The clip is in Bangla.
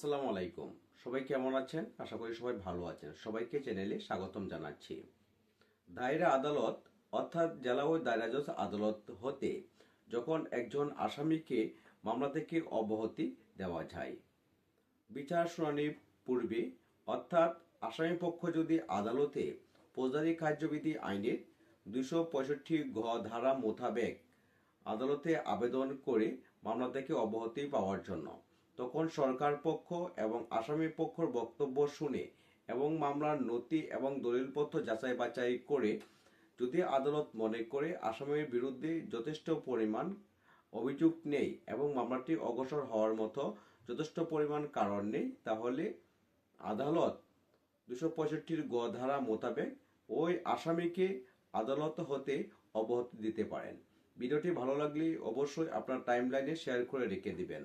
আসসালামু আলাইকুম। সবাই কেমন আছেন? আশা করি সবাই ভালো আছেন। সবাইকে চ্যানেলে স্বাগতম জানাচ্ছি। দায়রা আদালত, অর্থাৎ জেলা ও দায়রা জজ আদালত হতে যখন একজন আসামিকে মামলা থেকে অব্যাহতি দেওয়া যায়, বিচার শুনানির পূর্বে, অর্থাৎ আসামি পক্ষ যদি আদালতে ফৌজদারি কার্যবিধি আইনের দুশো পঁয়ষট্টি ঘ ধারা মোতাবেক আদালতে আবেদন করে মামলা থেকে অব্যাহতি পাওয়ার জন্য তখন সরকার পক্ষ এবং আসামি পক্ষর বক্তব্য শুনে এবং মামলার নথি এবং দলিলপত্র যাচাই বাছাই করে যদি আদালত মনে করে আসামির বিরুদ্ধে যথেষ্ট পরিমাণ অভিযোগ নেই এবং মামলাটি অগ্রসর হওয়ার মতো যথেষ্ট পরিমাণ কারণ নেই, তাহলে আদালত দুশো পঁয়ষট্টির গ ধারা মোতাবেক ওই আসামিকে আদালত হতে অব্যাহতি দিতে পারেন। ভিডিওটি ভালো লাগলে অবশ্যই আপনার টাইমলাইনে শেয়ার করে রেখে দিবেন।